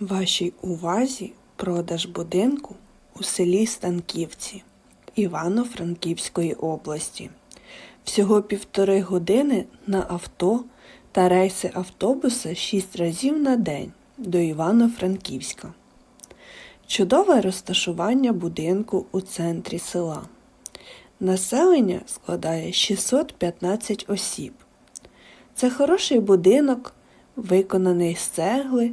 Вашій увазі продаж будинку у селі Станківці Івано-Франківської області. Всього півтори години на авто та рейси автобуса 6 разів на день до Івано-Франківська. Чудове розташування будинку у центрі села. Населення складає 615 осіб. Це хороший будинок, виконаний з цегли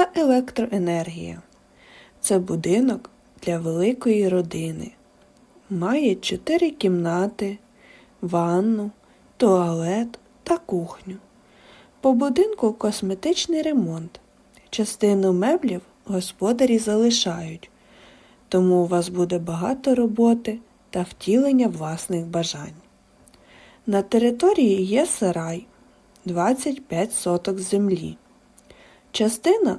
та електроенергія. Це будинок для великої родини. Має чотири кімнати, ванну, туалет та кухню. По будинку косметичний ремонт. Частину меблів господарі залишають, тому у вас буде багато роботи та втілення власних бажань. На території є сарай 25 соток землі, частина,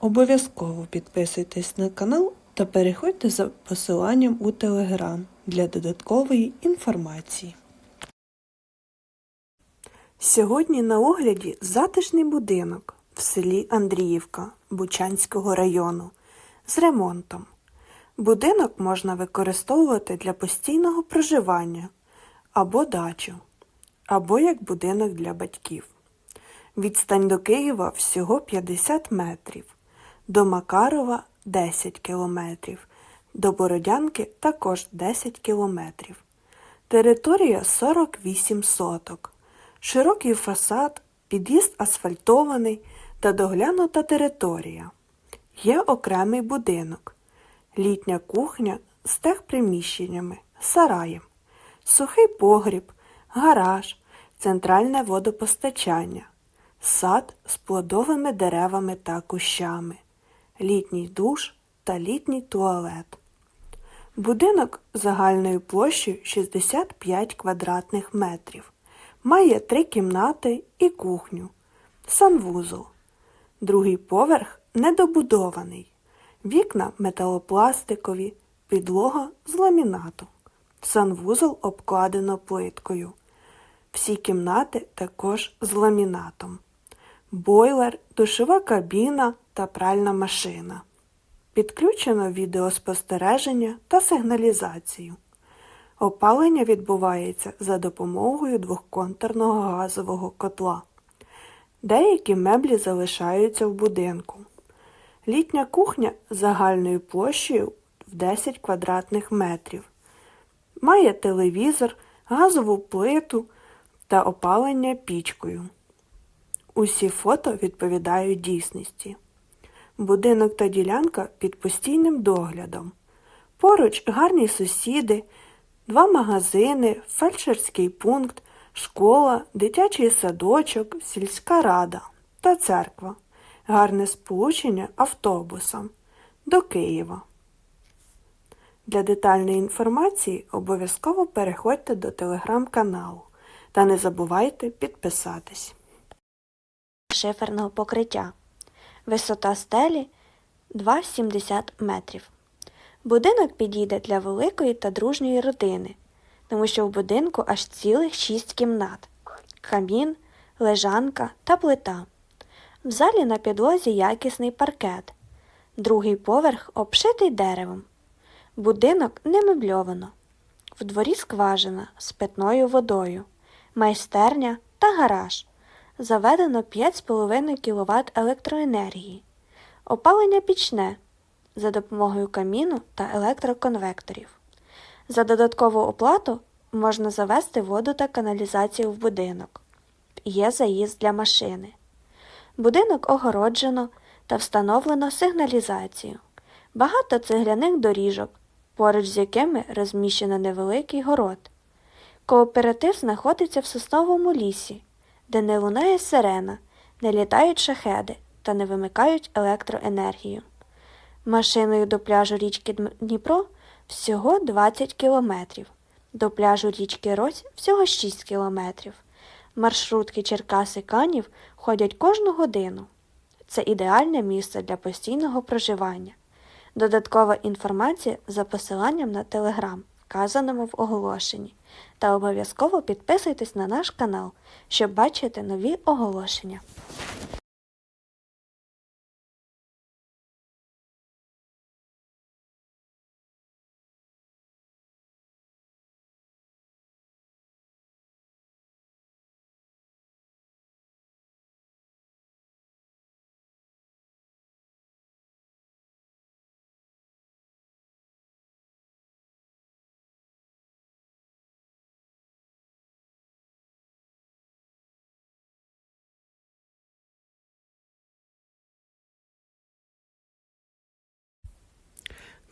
Обов'язково підписуйтесь на канал та переходьте за посиланням у телеграм для додаткової інформації. Сьогодні на огляді затишний будинок в селі Андріївка Бучанського району з ремонтом. Будинок можна використовувати для постійного проживання або дачу, або як будинок для батьків. Відстань до Києва всього 50 метрів, до Макарова 10 кілометрів, до Бородянки також 10 кілометрів. Територія 48 соток. Широкий фасад, під'їзд асфальтований та доглянута територія. Є окремий будинок, літня кухня з техприміщеннями, сараєм, сухий погріб, гараж, центральне водопостачання, сад з плодовими деревами та кущами, літній душ та літній туалет. Будинок загальною площею 65 квадратних метрів. Має три кімнати і кухню, санвузол. Другий поверх недобудований. Вікна металопластикові, підлога з ламінату. Санвузол обкладено плиткою. Всі кімнати також з ламінатом. Бойлер, душова кабіна та пральна машина. Підключено відеоспостереження та сигналізацію. Опалення відбувається за допомогою двохконтурного газового котла. Деякі меблі залишаються в будинку. Літня кухня загальною площею в 10 квадратних метрів. Має телевізор, газову плиту та опалення пічкою. Усі фото відповідають дійсності. Будинок та ділянка під постійним доглядом. Поруч гарні сусіди, два магазини, фельдшерський пункт, школа, дитячий садочок, сільська рада та церква. Гарне сполучення автобусом до Києва. Для детальної інформації обов'язково переходьте до телеграм-каналу та не забувайте підписатись. Шиферного покриття. Висота стелі 2,70 метрів. Будинок підійде для великої та дружньої родини, тому що в будинку аж цілих 6 кімнат, камін, лежанка та плита. В залі на підлозі якісний паркет. Другий поверх обшитий деревом. Будинок не мебльовано. В дворі скважина з питною водою, майстерня та гараж. Заведено 5,5 кВт електроенергії. Опалення пічне за допомогою каміну та електроконвекторів. За додаткову оплату можна завести воду та каналізацію в будинок. Є заїзд для машини. Будинок огороджено та встановлено сигналізацію. Багато цегляних доріжок, поруч з якими розміщено невеликий город. Кооператив знаходиться в сосновому лісі, де не лунає сирена, не літають шахеди та не вимикають електроенергію. Машиною до пляжу річки Дніпро всього 20 кілометрів, до пляжу річки Рось всього 6 кілометрів. Маршрутки Черкаси Канів ходять кожну годину. Це ідеальне місце для постійного проживання. Додаткова інформація за посиланням на телеграм, вказаному в оголошенні. Та обов'язково підписуйтесь на наш канал, щоб бачити нові оголошення.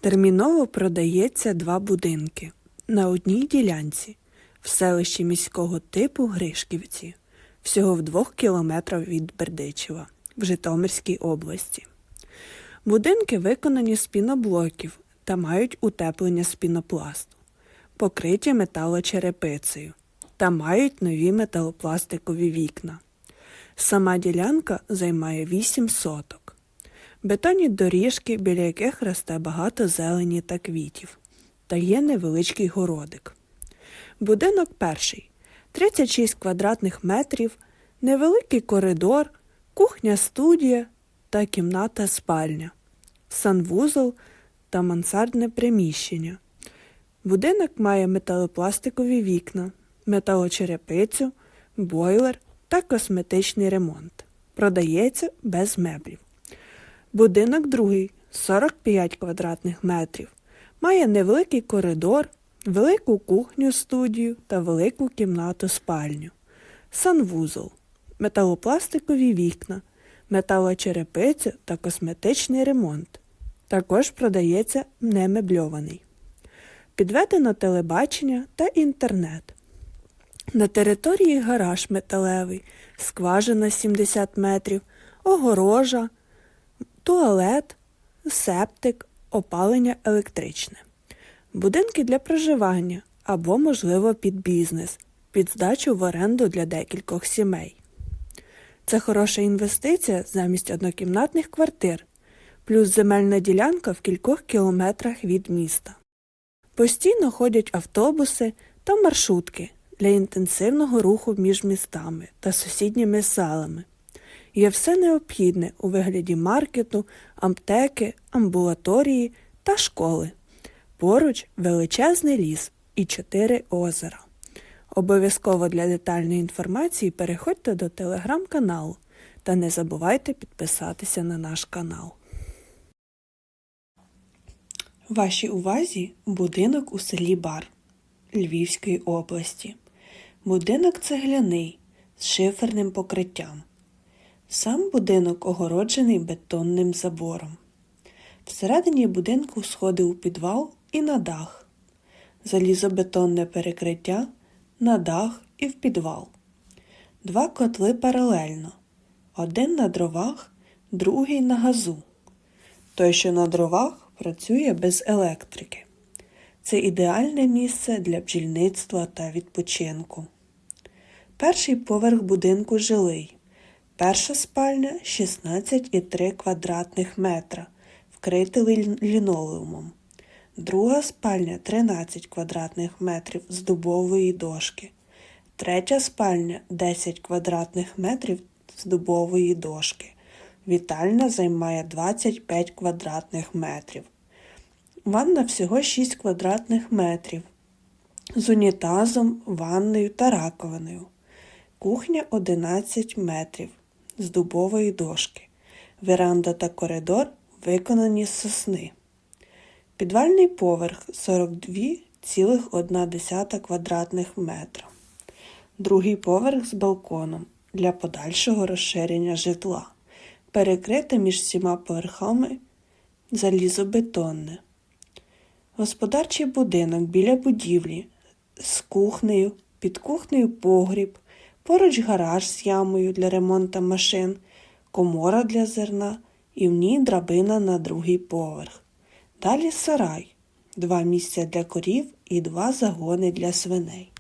Терміново продається два будинки на одній ділянці в селищі міського типу Гришківці, всього в двох кілометрах від Бердичева в Житомирській області. Будинки виконані з піноблоків та мають утеплення з пінопласту, покриті металочерепицею та мають нові металопластикові вікна. Сама ділянка займає 8 соток. Бетонні доріжки, біля яких росте багато зелені та квітів, та є невеличкий городик. Будинок перший 36 квадратних метрів, невеликий коридор, кухня студія та кімната спальня, санвузол та мансардне приміщення. Будинок має металопластикові вікна, металочерепицю, бойлер та косметичний ремонт. Продається без меблів. Будинок другий 45 квадратних метрів. Має невеликий коридор, велику кухню студію та велику кімнату спальню. Санвузол, металопластикові вікна, металочерепиця та косметичний ремонт. Також продається немебльований. Підведено телебачення та інтернет. На території гараж металевий, скважина 70 метрів, огорожа, туалет, септик, опалення електричне. Будинки для проживання або, можливо, під бізнес, під здачу в оренду для декількох сімей. Це хороша інвестиція замість однокімнатних квартир, плюс земельна ділянка в кількох кілометрах від міста. Постійно ходять автобуси та маршрутки для інтенсивного руху між містами та сусідніми селами. Є все необхідне у вигляді маркету, аптеки, амбулаторії та школи. Поруч величезний ліс і чотири озера. Обов'язково для детальної інформації переходьте до телеграм-каналу та не забувайте підписатися на наш канал. Вашій увазі будинок у селі Бар Львівської області. Будинок цегляний з шиферним покриттям. Сам будинок огороджений бетонним забором. Всередині будинку сходи у підвал і на дах. Залізобетонне перекриття на дах і в підвал. Два котли паралельно. Один на дровах, другий на газу. Той, що на дровах, працює без електрики. Це ідеальне місце для бджільництва та відпочинку. Перший поверх будинку жилий. Перша спальня 16,3 квадратних метра, вкрита лінолеумом. Друга спальня 13 квадратних метрів з дубової дошки. Третя спальня 10 квадратних метрів з дубової дошки. Вітальня займає 25 квадратних метрів. Ванна всього 6 квадратних метрів з унітазом, ванною та раковиною. Кухня 11 метрів з дубової дошки. Веранда та коридор виконані з сосни. Підвальний поверх 42,1 квадратних метра. Другий поверх з балконом для подальшого розширення житла. Перекрите між всіма поверхами залізобетонне. Господарчий будинок біля будівлі з кухнею, під кухнею погріб, поруч гараж з ямою для ремонту машин, комора для зерна і в ній драбина на другий поверх. Далі сарай, два місця для корів і два загони для свиней.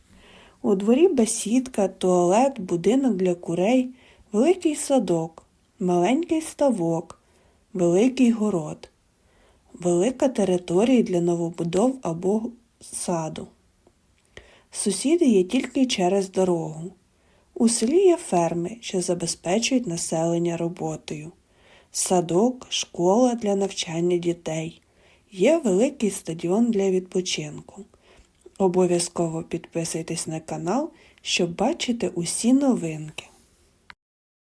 У дворі бесідка, туалет, будинок для курей, великий садок, маленький ставок, великий город, велика територія для новобудов або саду. Сусіди є тільки через дорогу. У селі є ферми, що забезпечують населення роботою. Садок, школа для навчання дітей. Є великий стадіон для відпочинку. Обов'язково підписуйтесь на канал, щоб бачити усі новинки.